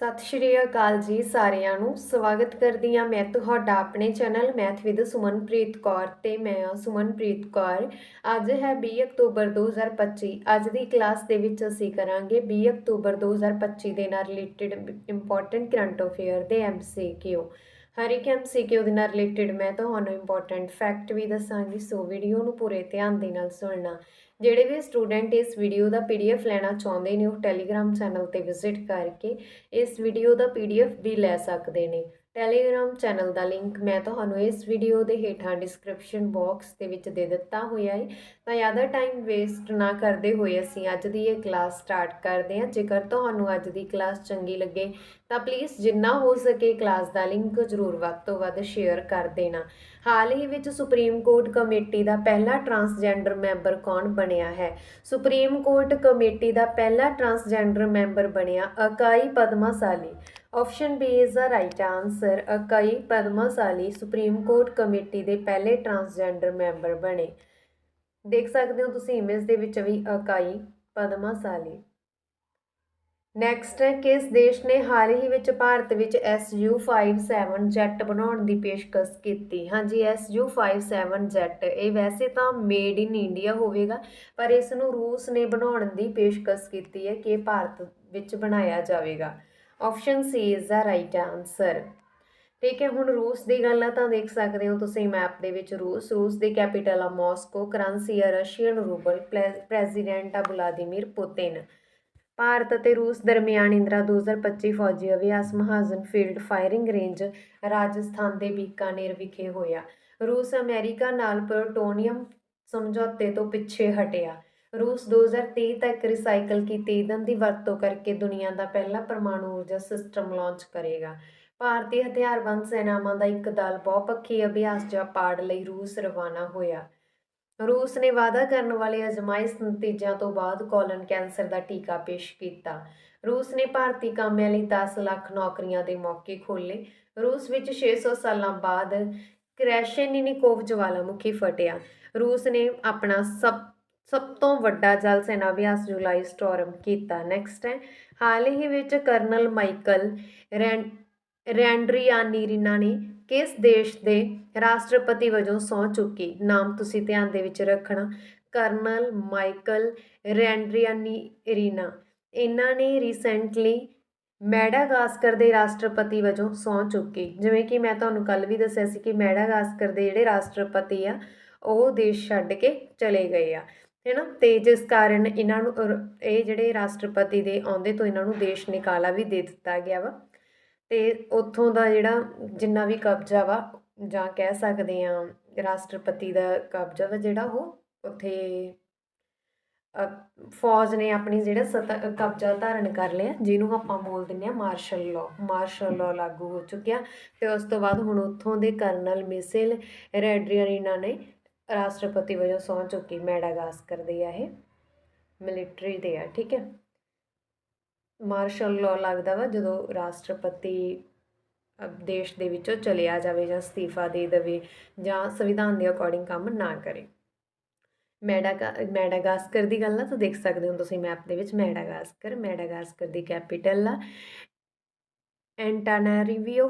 ਸਤਿ ਸ਼੍ਰੀ ਅਕਾਲ ਜੀ ਸਾਰਿਆਂ ਨੂੰ। ਸਵਾਗਤ ਕਰਦੀ ਹਾਂ ਮੈਂ ਤੁਹਾਡਾ ਆਪਣੇ channel math with Sumanpreet Kaur ਤੇ ਮੈਂ ਹਾਂ ਸੁਮਨਪ੍ਰੀਤ ਕੌਰ। ਅੱਜ ਹੈ 20 ਅਕਤੂਬਰ 2025 ਅੱਜ ਦੀ ਕਲਾਸ ਦੇ ਵਿੱਚ ਅਸੀਂ ਕਰਾਂਗੇ 20 ਅਕਤੂਬਰ 2025 ਦੇ ਨਾਲ ਰਿਲੇਟਡ ਇੰਪੋਰਟੈਂਟ ਕਰੰਟ ਅਫੇਅਰ ਦੇ ਐਮਸੀਕਿਊ ਹਰ ਇੱਕ ਐਮਸੀਕਿਊ ਦੇ ਨਾਲ ਰਿਲੇਟਡ ਮੈਂ ਤੁਹਾਨੂੰ ਇੰਪੋਰਟੈਂਟ ਫੈਕਟ ਵੀ ਦੱਸਾਂਗੀ, ਸੋ ਵੀਡੀਓ ਨੂੰ ਪੂਰੇ ਧਿਆਨ ਦੇ ਨਾਲ ਸੁਣਨਾ। ਜਿਹੜੇ ਵੀ ਸਟੂਡੈਂਟ ਇਸ ਵੀਡੀਓ ਦਾ ਪੀਡੀਐਫ ਲੈਣਾ ਚਾਹੁੰਦੇ ਨੇ, ਉਹ ਟੈਲੀਗ੍ਰਾਮ ਚੈਨਲ ਤੇ ਵਿਜ਼ਿਟ ਕਰਕੇ ਇਸ ਵੀਡੀਓ ਦਾ ਪੀਡੀਐਫ ਵੀ ਲੈ ਸਕਦੇ ਨੇ। ਟੈਲੀਗ੍ਰਾਮ ਚੈਨਲ ਦਾ ਲਿੰਕ ਮੈਂ ਤੁਹਾਨੂੰ ਇਸ ਵੀਡੀਓ ਦੇ ਹੇਠਾਂ ਡਿਸਕ੍ਰਿਪਸ਼ਨ ਬਾਕਸ ਦੇ ਵਿੱਚ ਦੇ ਦਿੱਤਾ ਹੋਇਆ ਹੈ ਤਾਂ ਜ਼ਿਆਦਾ ਟਾਈਮ ਵੇਸਟ ਨਾ ਕਰਦੇ ਹੋਏ ਅਸੀਂ ਅੱਜ ਦੀ ਇਹ ਕਲਾਸ ਸਟਾਰਟ ਕਰਦੇ ਹਾਂ। ਜੇਕਰ ਤੁਹਾਨੂੰ ਅੱਜ ਦੀ ਕਲਾਸ ਚੰਗੀ ਲੱਗੇ, ਤਾਂ ਪਲੀਜ਼ ਜਿੰਨਾ ਹੋ ਸਕੇ ਕਲਾਸ ਦਾ ਲਿੰਕ ਜ਼ਰੂਰ ਵੱਧ ਤੋਂ ਵੱਧ ਸ਼ੇਅਰ ਕਰ ਦੇਣਾ। ਹਾਲ ਹੀ ਵਿੱਚ ਸੁਪਰੀਮ ਕੋਰਟ ਕਮੇਟੀ ਦਾ ਪਹਿਲਾ ਟਰਾਂਸਜੈਂਡਰ ਮੈਂਬਰ ਕੌਣ ਬਣਿਆ ਹੈ? ਸੁਪਰੀਮ ਕੋਰਟ ਕਮੇਟੀ ਦਾ ਪਹਿਲਾ ਟਰਾਂਸਜੈਂਡਰ ਮੈਂਬਰ ਬਣਿਆ Akkai Padmashali option B is the right answer Akkai Padmashali supreme court committee ਦੇ ਪਹਿਲੇ ਟਰਾਂਸਜੈਂਡਰ ਮੈਂਬਰ ਬਣੇ। ਦੇਖ ਸਕਦੇ ਹੋ ਤੁਸੀਂ ਇਮੇਜ ਦੇ ਵਿੱਚ ਵੀ ਅਕਾਈ ਪਦਮਾਸਾਲੀ ਨੈਕਸਟ ਹੈ, ਕਿਸ ਦੇਸ਼ ਨੇ ਹਾਲ ਹੀ ਵਿੱਚ ਭਾਰਤ ਵਿੱਚ SU57 ਜੈਟ ਬਣਾਉਣ ਦੀ ਪੇਸ਼ਕਸ਼ ਕੀਤੀ? ਹਾਂਜੀ SU57 ਜੈਟ ਇਹ ਵੈਸੇ ਤਾਂ ਮੇਡ ਇਨ ਇੰਡੀਆ ਹੋਵੇਗਾ, ਪਰ ਇਸ ਨੂੰ ਰੂਸ ਨੇ ਬਣਾਉਣ ਦੀ ਪੇਸ਼ਕਸ਼ ਕੀਤੀ ਹੈ ਕਿ ਭਾਰਤ ਵਿੱਚ ਬਣਾਇਆ ਜਾਵੇਗਾ। Option C is the right answer ਠੀਕ ਹੈ, ਹੁਣ ਰੂਸ ਦੀ ਗੱਲ ਆ, ਤਾਂ ਦੇਖ ਸਕਦੇ ਹੋ ਤੁਸੀਂ ਮੈਪ ਦੇ ਵਿੱਚ ਰੂਸ ਰੂਸ ਦੀ ਕੈਪੀਟਲ ਆ ਮਾਸਕੋ ਕਰੰਸੀ ਆ ਰਸ਼ੀਅਨ ਰੂਬਲ ਪ੍ਰੈਜ਼ੀਡੈਂਟ ਆ ਵਲਾਦੀਮੀਰ ਪੁਤਿਨ ਭਾਰਤ ਅਤੇ ਰੂਸ ਦਰਮਿਆਨ ਇੰਦਰਾ 2025 ਫੌਜੀ ਅਭਿਆਸ Mahajan field firing range Rajasthan ਦੇ ਬੀਕਾਨੇਰ ਵਿਖੇ ਹੋਇਆ। ਰੂਸ ਅਮਰੀਕਾ ਨਾਲ ਪ੍ਰੋਟੋਨੀਅਮ ਸਮਝੌਤੇ ਤੋਂ ਪਿੱਛੇ ਹਟਿਆ। ਰੂਸ 2030 ਤੱਕ ਰੀਸਾਈਕਲ ਕੀਤੇ। ਈਂਧਨ ਦੀ ਵਰਤੋਂ ਕਰਕੇ ਦੁਨੀਆ ਦਾ ਪਹਿਲਾ ਪਰਮਾਣੂ ਊਰਜਾ ਸਿਸਟਮ ਲਾਂਚ ਕਰੇਗਾ। ਭਾਰਤੀ ਹਥਿਆਰਬੰਦ ਸੈਨਾਵਾਂ ਦਾ ਇੱਕ ਦਲ ਬਹੁਪੱਖੀ ਅਭਿਆਸ ਜਾਂ ਲਈ ਰੂਸ ਰਵਾਨਾ ਹੋਇਆ। ਰੂਸ ਨੇ ਵਾਅਦਾ ਕਰਨ ਵਾਲੇ ਅਜਮਾਇਸ਼ ਨਤੀਜਿਆਂ ਤੋਂ ਬਾਅਦ ਕੋਲਨ ਕੈਂਸਰ ਦਾ ਟੀਕਾ ਪੇਸ਼ ਕੀਤਾ। ਰੂਸ ਨੇ ਭਾਰਤੀ ਕਾਮਿਆਂ ਲਈ 10 ਲੱਖ ਨੌਕਰੀਆਂ ਦੇ ਮੌਕੇ ਖੋਲ੍ਹੇ। ਰੂਸ ਵਿੱਚ 600 ਸਾਲਾਂ ਬਾਅਦ ਕ੍ਰੈਸ਼ਨਿਨਿਕੋਵ ਜਵਾਲਾਮੁਖੀ ਫਟਿਆ। ਰੂਸ ਨੇ ਆਪਣਾ ਸਭ ਸਭ ਤੋਂ ਵੱਡਾ ਜਲ ਸੈਨਾ ਅਭਿਆਸ ਜੁਲਾਈ ਸਟਾਰਮ ਕੀਤਾ। ਨੈਕਸਟ ਹੈ, ਹਾਲ ਹੀ ਵਿੱਚ ਕਰਨਲ ਮਾਈਕਲ ਰੈਂ ਰੈਂਡਰੀਆਨੀ ਨੇ ਕਿਸ ਦੇਸ਼ ਦੇ ਰਾਸ਼ਟਰਪਤੀ ਵਜੋਂ ਸਹੁੰ ਚੁੱਕੀ? ਨਾਮ ਤੁਸੀਂ ਧਿਆਨ ਦੇ ਵਿੱਚ ਰੱਖਣਾ। Colonel Michael Randrianirina. ਇਹਨਾਂ ਨੇ ਰੀਸੈਂਟਲੀ ਮੈਡਾਗਾਸਕਰ ਦੇ ਰਾਸ਼ਟਰਪਤੀ ਵਜੋਂ ਸਹੁੰ ਚੁੱਕੀ। ਜਿਵੇਂ ਕਿ ਮੈਂ ਤੁਹਾਨੂੰ ਕੱਲ ਵੀ ਦੱਸਿਆ ਸੀ ਕਿ ਮੈਡਾਗਾਸਕਰ ਦੇ ਜਿਹੜੇ ਰਾਸ਼ਟਰਪਤੀ ਆ, ਉਹ ਦੇਸ਼ ਛੱਡ ਕੇ ਚਲੇ ਗਏ ਆ। ਹੈ ਨਾ ਅਤੇ ਜਿਸ ਕਾਰਨ ਇਹਨਾਂ ਨੂੰ ਇਹ ਜਿਹੜੇ ਰਾਸ਼ਟਰਪਤੀ ਦੇ ਆਉਂਦੇ ਤੋਂ ਇਹਨਾਂ ਨੂੰ ਦੇਸ਼ ਨਿਕਾਲਾ ਵੀ ਦੇ ਦਿੱਤਾ ਗਿਆ ਵਾ। ਅਤੇ ਉੱਥੋਂ ਦਾ ਜਿਹੜਾ ਜਿੰਨਾ ਵੀ ਕਬਜ਼ਾ ਵਾ, ਜਾਂ ਕਹਿ ਸਕਦੇ ਹਾਂ ਰਾਸ਼ਟਰਪਤੀ ਦਾ ਕਬਜ਼ਾ ਵਾ ਜਿਹੜਾ ਉਹ ਉੱਥੇ ਫੌਜ ਨੇ ਆਪਣੀ ਜਿਹੜਾ ਸਤਾ, ਕਬਜ਼ਾ ਧਾਰਨ ਕਰ ਲਿਆ, ਜਿਹਨੂੰ ਆਪਾਂ ਬੋਲ ਦਿੰਦੇ ਆ ਮਾਰਸ਼ਲ ਲਾਅ। ਮਾਰਸ਼ਲ ਲਾਅ ਲਾਗੂ ਹੋ ਚੁੱਕਿਆ। ਤੇ ਉਸ ਤੋਂ ਬਾਅਦ ਹੁਣ ਉੱਥੋਂ ਦੇ ਕਰਨਲ ਮਿਸਿਲ ਰੈਡਰੀਅਰੀਨਾ ਨੇ ਰਾਸ਼ਟਰਪਤੀ ਵਜੋਂ ਸਹੁੰ ਚੁੱਕੀ ਮੈਡਾਗਾਸਕਰ ਦੇ ਆ ਇਹ, ਮਿਲਟਰੀ ਦੇ ਆ, ਠੀਕ ਹੈ। ਮਾਰਸ਼ਲ ਲਾਅ ਲੱਗਦਾ ਵਾ ਜਦੋਂ ਰਾਸ਼ਟਰਪਤੀ ਦੇਸ਼ ਦੇ ਵਿੱਚੋਂ ਚਲਿਆ ਜਾਵੇ ਜਾਂ ਅਸਤੀਫਾ ਦੇ ਦੇਵੇ ਜਾਂ ਸੰਵਿਧਾਨ ਦੇ ਅਕੋਰਡਿੰਗ ਕੰਮ ਨਾ ਕਰੇ। ਮੈਡਾਗਾ, ਮੈਡਾਗਾਸਕਰ ਦੀ ਗੱਲ ਨਾ ਤਾਂ ਦੇਖ ਸਕਦੇ ਹੋ ਤੁਸੀਂ ਮੈਪ ਦੇ ਵਿੱਚ, ਮੈਡਾਗਾਸਕਰ ਮੈਡਾਗਾਸਕਰ ਦੀ ਕੈਪੀਟਲ ਆ। ਐਂਟਾਨਾਰੀਵਿਓ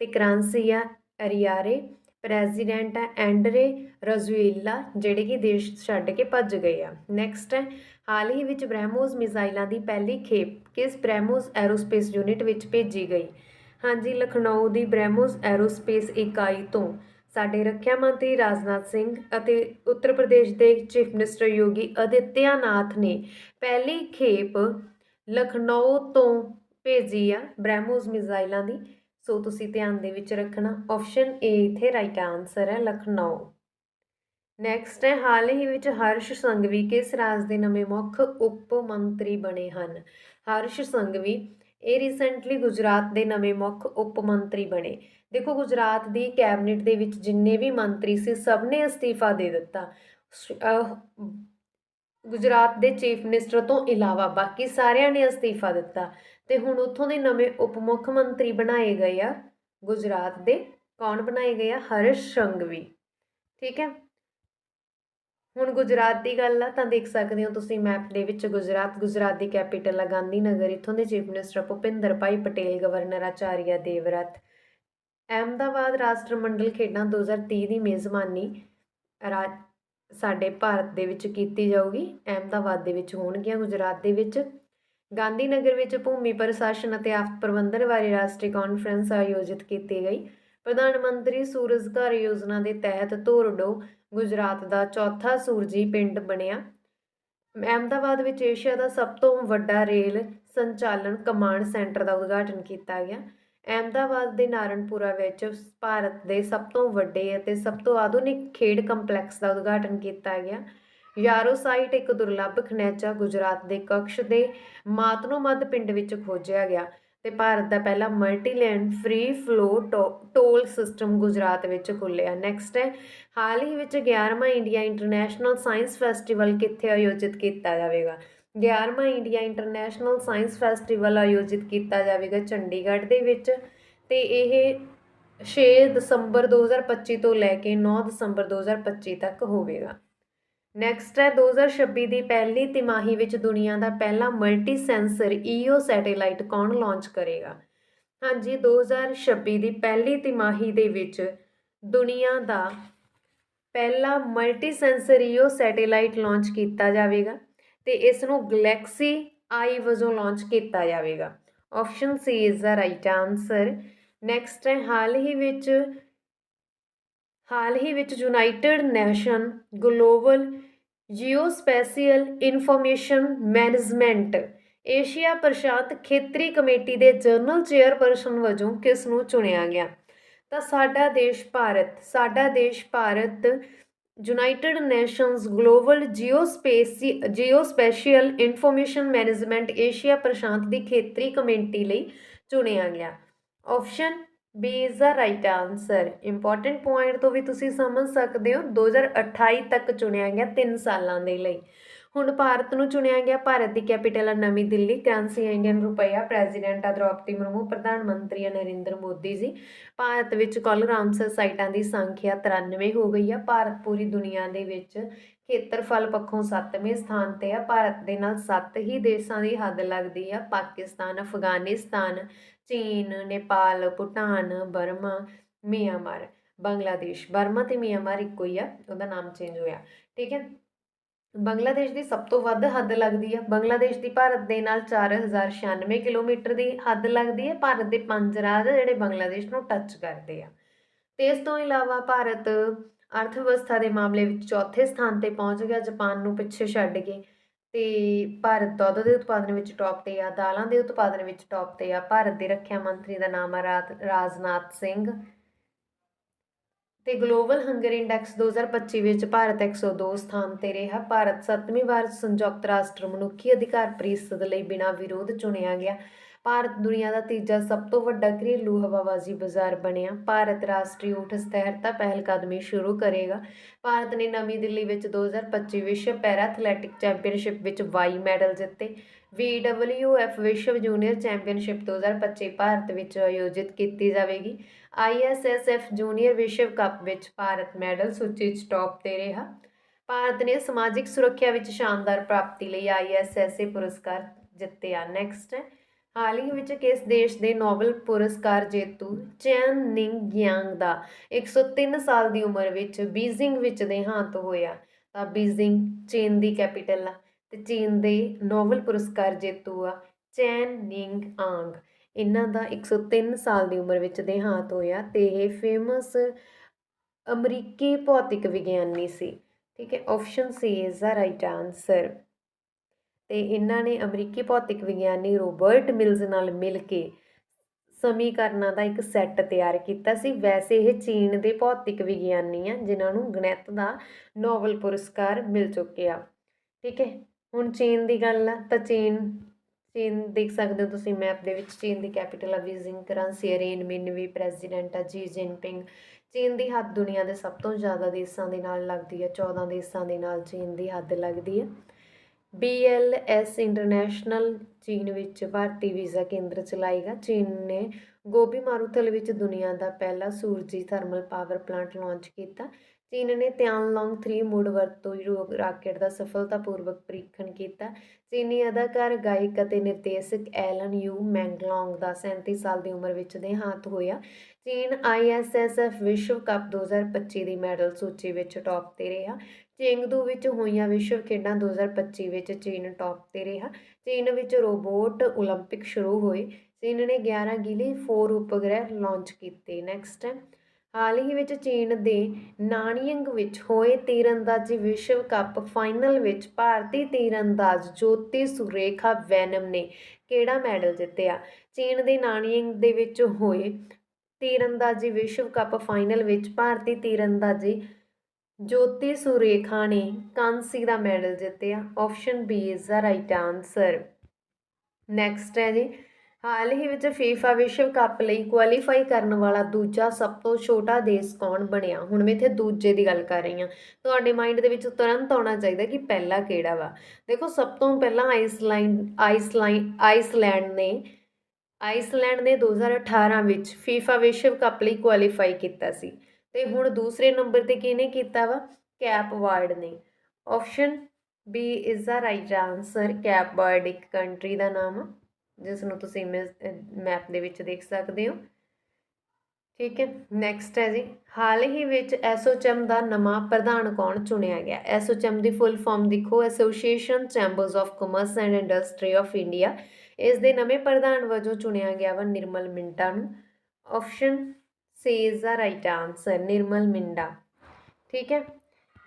ਤੇ ਕ੍ਰਾਂਸੀਆ ਅਰੀਆਰੇ ਪ੍ਰੈਜ਼ੀਡੈਂਟ ਹੈ ਐਂਡਰੇ ਰਜ਼ੂਏਲਾ, ਜਿਹੜੇ ਕਿ ਦੇਸ਼ ਛੱਡ ਕੇ ਭੱਜ ਗਏ ਆ। ਨੈਕਸਟ ਹੈ ਹਾਲ ਹੀ ਵਿੱਚ ਬ੍ਰਹਮੋਸ ਮਿਜ਼ਾਈਲਾਂ ਦੀ ਪਹਿਲੀ ਖੇਪ ਕਿਸ ਬ੍ਰਹਮੋਸ ਐਰੋਸਪੇਸ ਯੂਨਿਟ ਵਿੱਚ ਭੇਜੀ ਗਈ? ਹਾਂਜੀ, ਲਖਨਊ ਦੀ ਬ੍ਰਹਮੋਸ ਐਰੋਸਪੇਸ ਇਕਾਈ ਤੋਂ। ਸਾਡੇ ਰੱਖਿਆ ਮੰਤਰੀ ਰਾਜਨਾਥ ਸਿੰਘ ਅਤੇ ਉੱਤਰ ਪ੍ਰਦੇਸ਼ ਦੇ ਚੀਫ ਮਿਨਿਸਟਰ ਯੋਗੀ ਅਦਿੱਤਿਆਨਾਥ ਨੇ ਪਹਿਲੀ ਖੇਪ ਲਖਨਊ ਤੋਂ ਭੇਜੀ ਆ ਬ੍ਰਹਮੋਸ ਮਿਜ਼ਾਈਲਾਂ ਦੀ। ਸੋ ਤੁਸੀਂ ਧਿਆਨ ਦੇ ਵਿੱਚ ਰੱਖਣਾ। ਆਪਸ਼ਨ ਏ ਇਥੇ ਰਾਈਟ ਆਨਸਰ ਹੈ, ਲਖਨਊ। ਨੈਕਸਟ ਹੈ, ਹਾਲ ਹੀ ਵਿੱਚ ਹਰਸ਼ ਸੰਘਵੀ ਕਿਸ ਰਾਜ ਦੇ ਨਵੇਂ ਮੁੱਖ ਉਪ ਮੰਤਰੀ ਬਣੇ ਹਨ? ਹਰਸ਼ ਸੰਘਵੀ, ਇਹ ਰੀਸੈਂਟਲੀ ਗੁਜਰਾਤ ਦੇ ਨਵੇਂ ਮੁੱਖ ਉਪ ਮੰਤਰੀ ਬਣੇ। ਦੇਖੋ, ਗੁਜਰਾਤ ਦੀ ਕੈਬਨਿਟ ਦੇ ਵਿੱਚ ਜਿੰਨੇ ਵੀ ਮੰਤਰੀ ਸੀ, ਸਭ ਨੇ ਅਸਤੀਫਾ ਦੇ ਦਿੱਤਾ। ਗੁਜਰਾਤ ਦੇ ਚੀਫ ਮਿਨਿਸਟਰ ਤੋਂ ਇਲਾਵਾ ਬਾਕੀ ਸਾਰਿਆਂ ਨੇ ਅਸਤੀਫਾ ਦਿੱਤਾ। ਤੇ ਹੁਣ ਉੱਥੋਂ ਦੇ ਨਵੇਂ ਉਪ ਮੁੱਖ ਮੰਤਰੀ ਬਣਾਏ ਗਏ ਆ ਗੁਜਰਾਤ ਦੇ, ਕੌਣ ਬਣਾਏ ਗਏ ਆ? ਹਰਸ਼ ਸੰਘਵੀ। ਠੀਕ ਹੈ? ਹੁਣ ਗੁਜਰਾਤ ਦੀ ਗੱਲ ਆ, ਤਾਂ ਦੇਖ ਸਕਦੇ ਹੋ ਤੁਸੀਂ ਮੈਪ ਦੇ ਵਿੱਚ ਗੁਜਰਾਤ ਗੁਜਰਾਤ ਦੀ ਕੈਪੀਟਲ ਆ ਗਾਂਧੀ ਨਗਰ ਇੱਥੋਂ ਦੇ chief minister Bhupendra bhai Patel, governor Acharya Devvrat. Ahmedabad ਰਾਸ਼ਟਰ ਮੰਡਲ ਖੇਡਾਂ 2030 ਦੀ ਮੇਜ਼ਬਾਨੀ ਰਾ, ਸਾਡੇ ਭਾਰਤ ਦੇ ਵਿੱਚ ਕੀਤੀ ਜਾਊਗੀ, ਅਹਿਮਦਾਬਾਦ ਦੇ ਵਿੱਚ ਹੋਣਗੀਆਂ, ਗੁਜਰਾਤ ਦੇ ਵਿੱਚ। ਗਾਂਧੀਨਗਰ ਵਿੱਚ ਭੂਮੀ ਪ੍ਰਸ਼ਾਸਨ ਅਤੇ ਆਫਤ ਪ੍ਰਬੰਧਨ ਬਾਰੇ ਰਾਸ਼ਟਰੀ ਕਾਨਫਰੰਸ ਆਯੋਜਿਤ ਕੀਤੀ ਗਈ। ਪ੍ਰਧਾਨ ਮੰਤਰੀ ਸੂਰਜ ਘਰ ਯੋਜਨਾ ਦੇ ਤਹਿਤ ਧੋਰਡੋ ਗੁਜਰਾਤ ਦਾ ਚੌਥਾ ਸੂਰਜੀ ਪਿੰਡ ਬਣਿਆ। ਅਹਿਮਦਾਬਾਦ ਵਿੱਚ ਏਸ਼ੀਆ ਦਾ ਸਭ ਤੋਂ ਵੱਡਾ ਰੇਲ ਸੰਚਾਲਨ ਕਮਾਂਡ ਸੈਂਟਰ ਦਾ ਉਦਘਾਟਨ ਕੀਤਾ ਗਿਆ। ਅਹਿਮਦਾਬਾਦ ਦੇ ਨਾਰਨਪੁਰਾ ਵਿੱਚ ਭਾਰਤ ਦੇ ਸਭ ਤੋਂ ਵੱਡੇ ਅਤੇ ਸਭ ਤੋਂ ਆਧੁਨਿਕ ਖੇਡ ਕੰਪਲੈਕਸ ਦਾ ਉਦਘਾਟਨ ਕੀਤਾ ਗਿਆ। ਯਾਰੋ ਸਾਈਟ ਇੱਕ ਦੁਰਲੱਭ ਖਣਿਜਾ ਗੁਜਰਾਤ ਦੇ ਕਕਸ਼ ਦੇ ਮਾਤਨੋਮਦ ਪਿੰਡ ਵਿੱਚ ਖੋਜਿਆ ਗਿਆ ਤੇ ਭਾਰਤ ਦਾ ਪਹਿਲਾ multilane free flow toll system Gujarat ਵਿੱਚ ਖੁੱਲਿਆ ਨੈਕਸਟ ਹੈ, ਹਾਲ ਹੀ ਵਿੱਚ 11ਵਾਂ ਇੰਡੀਆ ਇੰਟਰਨੈਸ਼ਨਲ ਸਾਇੰਸ ਫੈਸਟੀਵਲ ਕਿੱਥੇ ਆਯੋਜਿਤ ਕੀਤਾ ਜਾਵੇਗਾ? 11ਵਾਂ ਇੰਡੀਆ ਇੰਟਰਨੈਸ਼ਨਲ ਸਾਇੰਸ ਫੈਸਟੀਵਲ ਆਯੋਜਿਤ ਕੀਤਾ ਜਾਵੇਗਾ ਚੰਡੀਗੜ੍ਹ ਦੇ ਵਿੱਚ ਤੇ ਇਹ 6 ਦਸੰਬਰ 2025 ਤੋਂ ਲੈ ਕੇ 9 ਦਸੰਬਰ 2025 ਤੱਕ ਹੋਵੇਗਾ। ਨੈਕਸਟ ਹੈ 2026 ਦੀ ਪਹਿਲੀ ਤਿਮਾਹੀ ਵਿੱਚ ਦੁਨੀਆ ਦਾ ਪਹਿਲਾ ਮਲਟੀ ਸੈਂਸਰ ਈਓ ਸੈਟੇਲਾਈਟ ਕੌਣ ਲਾਂਚ ਕਰੇਗਾ? ਹਾਂਜੀ 2026 ਦੀ ਪਹਿਲੀ ਤਿਮਾਹੀ ਦੇ ਵਿੱਚ ਦੁਨੀਆ ਦਾ ਪਹਿਲਾ multi sensor EO satellite launch ਕੀਤਾ ਜਾਵੇਗਾ ਤੇ ਇਸ ਨੂੰ ਗਲੈਕਸੀ ਆਈ ਵਜੋਂ ਲਾਂਚ ਕੀਤਾ ਜਾਵੇਗਾ। Option C is the right answer next ਹੈ, ਹਾਲ ਹੀ ਵਿੱਚ ਹਾਲ ਹੀ ਵਿੱਚ United Nation global geospatial information management Asia ਪ੍ਰਸ਼ਾਂਤ ਖੇਤਰੀ ਕਮੇਟੀ ਦੇ ਜਨਰਲ ਚੇਅਰਪਰਸਨ ਵਜੋਂ ਕਿਸ ਨੂੰ ਚੁਣਿਆ ਗਿਆ? ਤਾਂ ਸਾਡਾ ਦੇਸ਼ ਭਾਰਤ, ਸਾਡਾ ਦੇਸ਼ Bharat, United Nations global geospatial, geospatial information management Asia ਪ੍ਰਸ਼ਾਂਤ ਦੀ ਖੇਤਰੀ ਕਮੇਟੀ ਲਈ ਚੁਣਿਆ ਗਿਆ। Option B is the right answer important point ਤੋਂ ਵੀ ਤੁਸੀਂ ਸਮਝ ਸਕਦੇ ਹੋ 2028 ਤੱਕ ਚੁਣਿਆ ਗਿਆ 3 ਸਾਲਾਂ ਦੇ ਲਈ। ਹੁਣ ਭਾਰਤ ਨੂੰ ਚੁਣਿਆ ਗਿਆ ਭਾਰਤ ਦੀ ਕੈਪੀਟਲ ਹੈ ਨਵੀਂ ਦਿੱਲੀ। ਕਰੰਸੀ ਇੰਡੀਅਨ ਰੁਪਇਆ ਪ੍ਰੈਜ਼ੀਡੈਂਟ ਆ ਦ੍ਰੋਪਦੀ ਮੁਰਮੂ, ਪ੍ਰਧਾਨ ਮੰਤਰੀ ਆ ਨਰਿੰਦਰ ਮੋਦੀ ਜੀ। ਭਾਰਤ ਵਿੱਚ ਕੁੱਲ ਰਾਮਸਰ ਸਾਈਟਾਂ ਦੀ ਸੰਖਿਆ 93 ਹੋ ਗਈ ਆ। ਭਾਰਤ ਪੂਰੀ ਦੁਨੀਆ ਦੇ ਵਿੱਚ ਖੇਤਰਫਲ ਪੱਖੋਂ 7ਵੇਂ ਸਥਾਨ ਤੇ ਆ। ਭਾਰਤ ਦੇ ਨਾਲ 7 ਹੀ ਦੇਸ਼ਾਂ ਦੀ ਹੱਦ ਲੱਗਦੀ ਆ। ਪਾਕਿਸਤਾਨ, ਅਫਗਾਨਿਸਤਾਨ, ਚੀਨ, Nepal, Bhutan, Burma, Myanmar, Bangladesh. Burma ਤੇ ਮਿਆਂਮਾਰ ਇੱਕੋ ਹੀ ਆ। ਉਹਦਾ ਨਾਮ ਚੇਂਜ ਹੋਇਆ। ਠੀਕ ਹੈ। ਬੰਗਲਾਦੇਸ਼ ਦੀ ਸਭ ਤੋਂ ਵੱਧ ਹੱਦ ਲੱਗਦੀ ਹੈ ਬੰਗਲਾਦੇਸ਼ ਦੀ ਭਾਰਤ ਦੇ ਨਾਲ 4096 ਕਿਲੋਮੀਟਰ ਦੀ ਹੱਦ ਲੱਗਦੀ ਹੈ ਭਾਰਤ ਦੇ ਪੰਜ ਰਾਜ ਜਿਹੜੇ ਬੰਗਲਾਦੇਸ਼ ਨੂੰ ਟੱਚ ਕਰਦੇ ਆ। ਤੇ ਇਸ ਤੋਂ ਇਲਾਵਾ ਭਾਰਤ ਅਰਥ ਵਿਵਸਥਾ ਦੇ ਮਾਮਲੇ ਵਿੱਚ ਚੌਥੇ ਸਥਾਨ ਤੇ ਪਹੁੰਚ ਗਿਆ। ਜਾਪਾਨ ਨੂੰ ਪਿੱਛੇ ਛੱਡ ਕੇ ਤੇ ਭਾਰਤ ਦੁੱਧ ਦੇ ਉਤਪਾਦਨ ਵਿੱਚ ਟੌਪ ਤੇ ਆ, ਦਾਲਾਂ ਦੇ ਉਤਪਾਦਨ ਵਿੱਚ ਟੌਪ ਤੇ ਆ। ਭਾਰਤ ਦੇ ਰੱਖਿਆ ਮੰਤਰੀ ਦਾ ਨਾਮ ਆ ਰਾਤ- ਰਾਜਨਾਥ ਸਿੰਘ। ਤੇ ਗਲੋਬਲ ਹੰਗਰ ਇੰਡੈਕਸ 2025 ਵਿੱਚ ਭਾਰਤ 102 ਸਥਾਨ ਤੇ ਰਿਹਾ। ਭਾਰਤ 7ਵੀਂ ਵਾਰ ਸੰਯੁਕਤ ਰਾਸ਼ਟਰ ਮਨੁੱਖੀ ਅਧਿਕਾਰ ਪ੍ਰੀਸ਼ਦ ਲਈ ਬਿਨਾਂ ਵਿਰੋਧ ਚੁਣਿਆ ਗਿਆ। ਭਾਰਤ ਦੁਨੀਆ ਦਾ ਤੀਜਾ ਸਭ ਤੋਂ ਵੱਡਾ ਘਰੇਲੂ ਹਵਾਬਾਜ਼ੀ ਬਾਜ਼ਾਰ ਬਣਿਆ। ਭਾਰਤ ਰਾਸ਼ਟਰੀ ਊਠ ਸਥਿਰਤਾ ਪਹਿਲ ਕਦਮੀ ਸ਼ੁਰੂ ਕਰੇਗਾ। ਭਾਰਤ ਨੇ ਨਵੀਂ ਦਿੱਲੀ ਵਿੱਚ 2025 ਵਿਸ਼ਵ ਪੈਰਾ ਐਥਲੈਟਿਕ ਚੈਂਪੀਅਨਸ਼ਿਪ ਵਿੱਚ ਵਾਈ ਮੈਡਲ ਜਿੱਤੇ। WWF ਵਿਸ਼ਵ ਜੂਨੀਅਰ ਚੈਂਪੀਅਨਸ਼ਿਪ 2025 ਭਾਰਤ ਵਿੱਚ ਆਯੋਜਿਤ ਕੀਤੀ ਜਾਵੇਗੀ। ISSF ਜੂਨੀਅਰ ਵਿਸ਼ਵ ਕੱਪ ਵਿੱਚ ਭਾਰਤ ਮੈਡਲ ਸੂਚੀ 'ਚ ਟੌਪ ਤੇ ਰਿਹਾ। ਭਾਰਤ ਨੇ ਸਮਾਜਿਕ ਸੁਰੱਖਿਆ ਵਿੱਚ ਸ਼ਾਨਦਾਰ ਪ੍ਰਾਪਤੀ ਲਈ ISSA ਪੁਰਸਕਾਰ ਜਿੱਤਿਆ। ਨੈਕਸਟ ਹੈ ਹਾਲ ਹੀ ਵਿੱਚ ਕਿਸ ਦੇਸ਼ ਦੇ ਨੋਬਲ ਪੁਰਸਕਾਰ ਜੇਤੂ ਚੈਨ ਨਿੰਗ ਗਿਆਂਗ ਦਾ 103 ਸਾਲ ਦੀ ਉਮਰ ਵਿੱਚ ਬੀਜ਼ਿੰਗ ਵਿੱਚ ਦੇਹਾਂਤ ਹੋਇਆ, ਤਾਂ ਬੀਜ਼ਿੰਗ ਚੀਨ ਦੀ ਕੈਪੀਟਲ ਆ ਤੇ ਚੀਨ ਦੇ ਨੋਬਲ ਪੁਰਸਕਾਰ ਜੇਤੂ ਆ ਚੈਨ ਨਿੰਗ ਆਂਗ। ਇਹਨਾਂ ਦਾ 103 ਸਾਲ ਦੀ ਉਮਰ ਵਿੱਚ ਦੇਹਾਂਤ ਹੋਇਆ ਤੇ ਇਹ ਫੇਮਸ ਅਮਰੀਕੀ ਭੌਤਿਕ ਵਿਗਿਆਨੀ ਸੀ, ਠੀਕ ਹੈ option C is the right answer ਤੇ ਇਹਨਾਂ ਨੇ ਅਮਰੀਕੀ ਭੌਤਿਕ ਵਿਗਿਆਨੀ ਰੋਬਰਟ ਮਿਲਜ਼ ਨਾਲ ਮਿਲ ਕੇ ਸਮੀਕਰਨਾਂ ਦਾ ਇੱਕ ਸੈੱਟ ਤਿਆਰ ਕੀਤਾ ਸੀ। ਵੈਸੇ ਇਹ ਚੀਨ ਦੇ ਭੌਤਿਕ ਵਿਗਿਆਨੀ ਆ, ਜਿਨ੍ਹਾਂ ਨੂੰ ਗਣਿਤ ਦਾ ਨੋਬਲ ਪੁਰਸਕਾਰ ਮਿਲ ਚੁੱਕਿਆ, ਠੀਕ ਹੈ। ਹੁਣ ਚੀਨ ਦੀ ਗੱਲ ਆ, ਤਾਂ ਚੀਨ ਚੀਨ ਦੇਖ ਸਕਦੇ ਹੋ ਤੁਸੀਂ ਮੈਪ ਦੇ ਵਿੱਚ, ਚੀਨ ਦੀ ਕੈਪੀਟਲ ਆ ਬੀਜ਼ਿੰਗ ਕਰੰਸੀ ਰੇਨ ਮਿਨ ਵੀ ਪ੍ਰੈਜ਼ੀਡੈਂਟ ਆ ਜੀ ਜਿਨਪਿੰਗ ਚੀਨ ਦੀ ਹੱਦ ਦੁਨੀਆ ਦੇ ਸਭ ਤੋਂ ਜ਼ਿਆਦਾ ਦੇਸ਼ਾਂ ਦੇ ਨਾਲ ਲੱਗਦੀ ਹੈ 14 ਦੇਸ਼ਾਂ ਦੇ ਨਾਲ ਚੀਨ ਦੀ ਹੱਦ ਲੱਗਦੀ ਹੈ BLS ਇੰਟਰਨੈਸ਼ਨਲ ਚੀਨ ਵਿੱਚ ਭਾਰਤੀ ਵੀਜ਼ਾ ਕੇਂਦਰ ਚਲਾਏਗਾ। ਚੀਨ ਨੇ ਗੋਬੀ ਮਾਰੂਥਲ ਵਿੱਚ ਦੁਨੀਆ ਦਾ ਪਹਿਲਾ ਸੂਰਜੀ ਥਰਮਲ ਪਾਵਰ ਪਲਾਂਟ ਲਾਂਚ ਕੀਤਾ ਚੀਨ ਨੇ ਤਿਆਨਲੋਂਗ 3 ਮੁੜ ਵਰਤੋਂ ਯੋਗ ਰਾਕੇਟ ਦਾ ਸਫਲਤਾਪੂਰਵਕ ਪਰੀਖਣ ਕੀਤਾ ਚੀਨੀ ਅਦਾਕਾਰ ਗਾਇਕ ਅਤੇ ਨਿਰਦੇਸ਼ਕ ਐਲਨ ਯੂ ਮੈਂਗਲੋਂਗ ਦਾ 37 ਸਾਲ ਦੀ ਉਮਰ ਵਿੱਚ ਦੇਹਾਂਤ ਹੋਇਆ ਚੀਨ ਆਈਐਸਐਸਐਫ ਵਿਸ਼ਵ ਕੱਪ 2025 ਦੀ ਮੈਡਲ ਸੂਚੀ ਵਿੱਚ ਟੌਪ ਤੇ ਰਿਹਾ ਚੇਂਗਦੂ ਵਿੱਚ ਹੋਈਆਂ ਵਿਸ਼ਵ ਖੇਡਾਂ 2025 ਵਿੱਚ ਚੀਨ ਟੌਪ ਤੇ ਰਿਹਾ ਚੀਨ ਵਿੱਚ ਰੋਬੋਟ 올림픽 ਸ਼ੁਰੂ ਹੋਏ ਚੀਨ ਨੇ 11 ਗਿਲੀ 4 ਉਪਗ੍ਰਹਿ ਲਾਂਚ ਕੀਤੇ। ਨੈਕਸਟ ਹੈ ਹਾਲ ਹੀ ਵਿੱਚ ਚੀਨ ਦੇ ਨਾਨਿੰਗ ਵਿੱਚ ਹੋਏ ਤੀਰਅੰਦਾਜ਼ੀ ਵਿਸ਼ਵ ਕੱਪ ਫਾਈਨਲ ਵਿੱਚ ਭਾਰਤੀ ਤੀਰਅੰਦਾਜ਼ ਜੋਤੀ ਸੁਰੇਖਾ ਵੈਨਮ ਨੇ ਕਿਹੜਾ ਮੈਡਲ ਜਿੱਤਿਆ? ਚੀਨ ਦੇ ਨਾਨਿੰਗ ਦੇ ਵਿੱਚ ਹੋਏ ਤੀਰਅੰਦਾਜ਼ੀ ਵਿਸ਼ਵ ਕੱਪ ਫਾਈਨਲ ਵਿੱਚ ਭਾਰਤੀ ਤੀਰਅੰਦਾਜ਼ੀ ਜੋਤੀ ਸੁਰੇਖਾ ਨੇ ਕਾਂਸੀ ਦਾ ਮੈਡਲ ਜਿੱਤਿਆ। Option B is the right answer next ਹੈ ਜੀ। ਹਾਲ ਹੀ ਵਿੱਚ ਫੀਫਾ ਵਿਸ਼ਵ ਕੱਪ ਲਈ ਕੁਆਲੀਫਾਈ ਕਰਨ ਵਾਲਾ ਦੂਜਾ ਸਭ ਤੋਂ ਛੋਟਾ ਦੇਸ਼ ਕੌਣ ਬਣਿਆ? ਹੁਣ ਮੈਂ ਇੱਥੇ ਦੂਜੇ ਦੀ ਗੱਲ ਕਰ ਰਹੀ ਹਾਂ। ਤੁਹਾਡੇ ਮਾਈਂਡ ਦੇ ਵਿੱਚ ਤੁਰੰਤ ਆਉਣਾ ਚਾਹੀਦਾ ਕਿ ਪਹਿਲਾ ਕਿਹੜਾ ਵਾ? ਦੇਖੋ, ਸਭ ਤੋਂ ਪਹਿਲਾਂ ਆਈਸਲੈਂਡ ਆਈਸਲੈਂਡ ਆਈਸਲੈਂਡ ਨੇ ਆਈਸਲੈਂਡ ਨੇ 2018 ਵਿੱਚ ਫੀਫਾ ਵਿਸ਼ਵ ਕੱਪ ਲਈ ਕੁਆਲੀਫਾਈ ਕੀਤਾ ਸੀ। ਤੇ ਹੁਣ ਦੂਸਰੇ ਨੰਬਰ ਤੇ ਕਿਹਨੇ ਕੀਤਾ ਵਾ? ਕੈਪ ਵਰਡ ਨੇ। Option B is the right answer, Cape Verde ਇੱਕ ਕੰਟਰੀ ਦਾ ਨਾਮ ਆ। ਜਿਸ ਨੂੰ ਤੁਸੀਂ ਮੈਪ ਦੇ ਵਿੱਚ ਦੇਖ ਸਕਦੇ ਹੋ। ਠੀਕ ਹੈ ਨੈਕਸਟ ਹੈ ਜੀ। ਹਾਲ ਹੀ ਵਿੱਚ ਐਸੋਚੈਮ ਦਾ ਨਵਾਂ ਪ੍ਰਧਾਨ ਕੌਣ ਚੁਣਿਆ ਗਿਆ? ਐਸੋਚੈਮ ਦੀ ਫੁੱਲ ਫਾਰਮ ਦੇਖੋ। Association chambers of commerce and industry of India ਇਸ ਦੇ ਨਵੇਂ ਪ੍ਰਧਾਨ ਵਜੋਂ ਚੁਣਿਆ ਗਿਆ ਵਾ ਨਿਰਮਲ ਮਿੰਟਾ ਨੂੰ। Option C is the right answer Nirmal Minda ਠੀਕ ਹੈ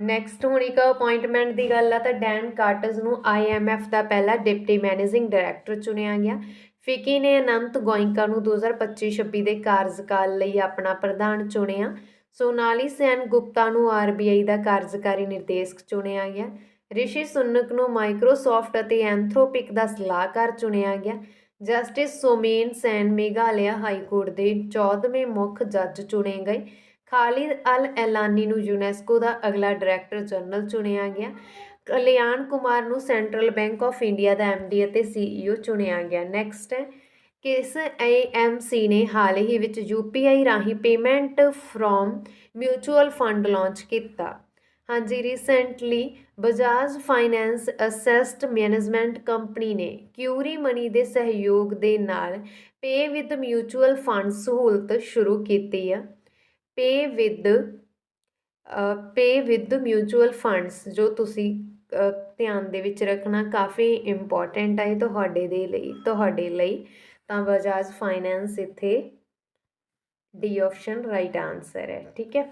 ਨੈਕਸਟ ਹੁਣ ਇੱਕ ਅਪਾਇੰਟਮੈਂਟ ਦੀ ਗੱਲ ਆ ਤਾਂ ਡੈਨ ਕਾਰਟਸ ਨੂੰ ਆਈਐਮਐਫ ਦਾ ਪਹਿਲਾ ਡਿਪਟੀ ਮੈਨੇਜਿੰਗ ਡਾਇਰੈਕਟਰ ਚੁਣਿਆ ਗਿਆ। ਫਿਕੀ ਨੇ ਅਨੰਤ ਗੋਇੰਕਾ ਨੂੰ 2025-26 ਦੇ ਕਾਰਜਕਾਲ ਲਈ ਆਪਣਾ ਪ੍ਰਧਾਨ ਚੁਣਿਆ। ਸੋਨਾਲੀ ਸੈਨ ਗੁਪਤਾ ਨੂੰ ਆਰਬੀਆਈ ਦਾ ਕਾਰਜਕਾਰੀ ਨਿਰਦੇਸ਼ਕ ਚੁਣਿਆ ਗਿਆ। ਰਿਸ਼ੀ ਸੁਨਕ ਨੂੰ ਮਾਈਕਰੋਸਾਫਟ ਅਤੇ ਐਂਥਰੋਪਿਕ ਦਾ ਸਲਾਹਕਾਰ ਚੁਣਿਆ ਗਿਆ। Justice Soumen Sen Meghalaya high court ਦੇ 14ਵੇਂ ਮੁੱਖ ਜੱਜ ਚੁਣੇ ਗਏ। ਖਾਲਿਦ ਅਲ ਐਲਾਨੀ ਨੂੰ ਯੂਨੈਸਕੋ ਦਾ ਅਗਲਾ ਡਾਇਰੈਕਟਰ ਜਨਰਲ ਚੁਣਿਆ ਗਿਆ। ਕਲਿਆਣ ਕੁਮਾਰ ਨੂੰ ਸੈਂਟਰਲ ਬੈਂਕ ਆਫ ਇੰਡੀਆ ਦਾ ਐਮਡੀ ਅਤੇ ਸੀਈਓ ਚੁਣਿਆ ਗਿਆ। ਨੈਕਸਟ ਹੈ ਕਿਸ ਏਐਮਸੀ ਨੇ ਹਾਲ ਹੀ ਵਿੱਚ ਯੂਪੀਆਈ ਰਾਹੀਂ payment from mutual fund launch ਕੀਤਾ। ਹਾਂਜੀ recently Bajaj finance asset management company ਨੇ ਕਿਊਰੀ ਮਨੀ ਦੇ ਸਹਿਯੋਗ ਦੇ ਨਾਲ ਪੇ ਵਿਦ ਮਿਊਚੁਅਲ ਫੰਡ ਸਹੂਲਤ ਸ਼ੁਰੂ ਕੀਤੀ ਆ। Pay with pay with mutual funds, ਜੋ ਤੁਸੀਂ ਧਿਆਨ ਦੇ ਵਿੱਚ ਰੱਖਣਾ ਕਾਫੀ ਇੰਪੋਰਟੈਂਟ ਹੈ ਤੁਹਾਡੇ ਦੇ ਲਈ, ਤੁਹਾਡੇ ਲਈ। ਤਾਂ ਬਜਾਜ ਫਾਈਨੈਂਸ ਇੱਥੇ ਡੀ ਆਪਸ਼ਨ ਰਾਈਟ ਆਨਸਰ ਹੈ, ਠੀਕ ਹੈ?